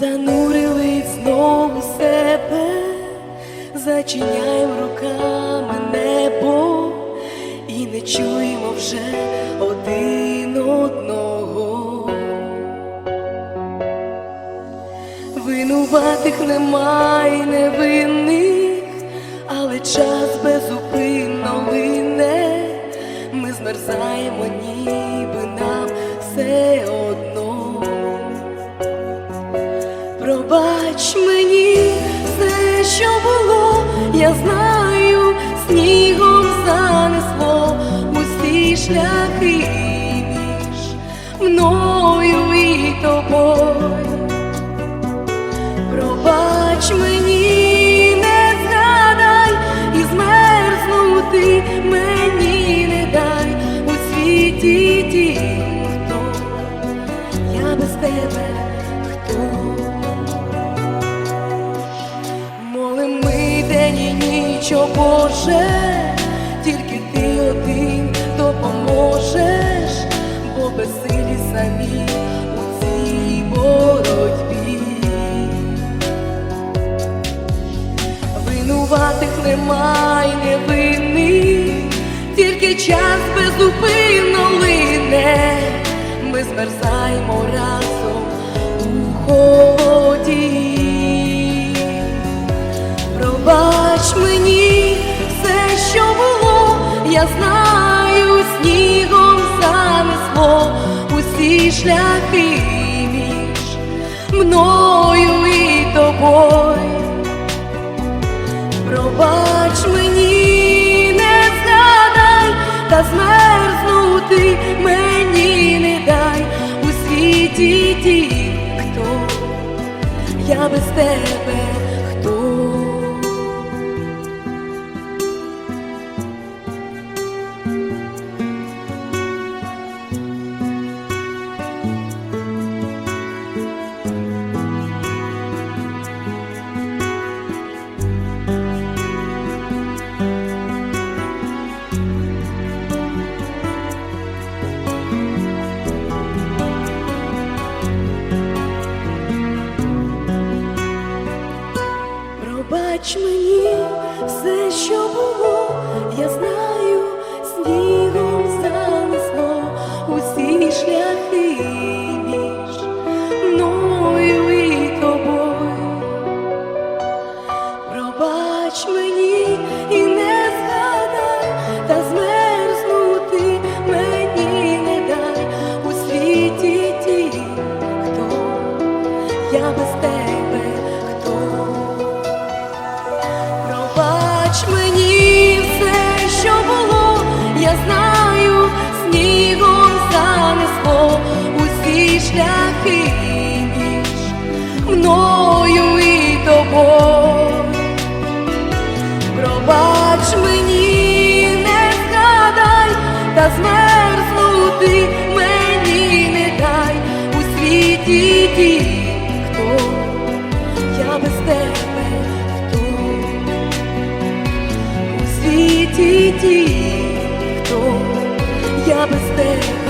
занурили знову себе, зачиняємо руками небо і не чуємо вже один одного. Винуватих немає невинних, але час безупинно лине, ми змерзаємо ні. Пробач мені все, що було, я знаю, снігом занесло усі шляхи між мною і тобою. І ніч, о Боже, тільки ти один допоможеш, бо безсилі самі у цій боротьбі. Винуватих немає невинних, тільки час безупинно лине, ми змерзаємо разом я знаю, снігом занесло усі шляхи між мною і тобою. Пробач мені, не згадай, та змерзнути мені не дай у світі ті, хто я без тебе Пробач мені все, що було, я знаю, снігом занесло усі шляхи між мною тобою. Пробач мені і не згадай, та змерзнути мені не дай у світі ті, хто я без тебе знаю, снігом занесло усі шляхи між мною і тобою. Пробач мені, не згадай, та змерзнути мені не дай у світі ті, хто я без тебе світі ті, хто я без тебе